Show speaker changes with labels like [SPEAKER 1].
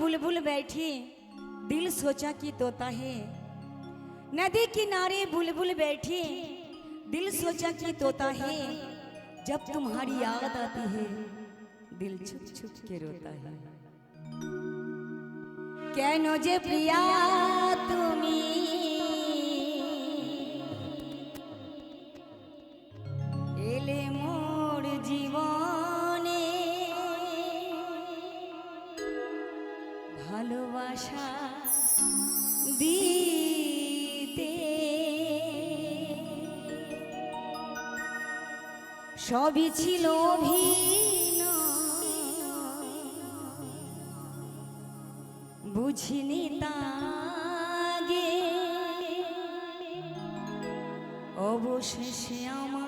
[SPEAKER 1] बुलबुल बैठी, दिल सोचा कि तोता है। नदी किनारे बुलबुल बैठी, दिल सोचा कि तोता है। जब तुम्हारी याद आती है, दिल छुप छुप के रोता है। कैनो जे प्रिया तुम्हें ভালোবাসা দিতে। সবই ছিল অভিনয়। বুঝিনি তাগে। অবশেষে আমায়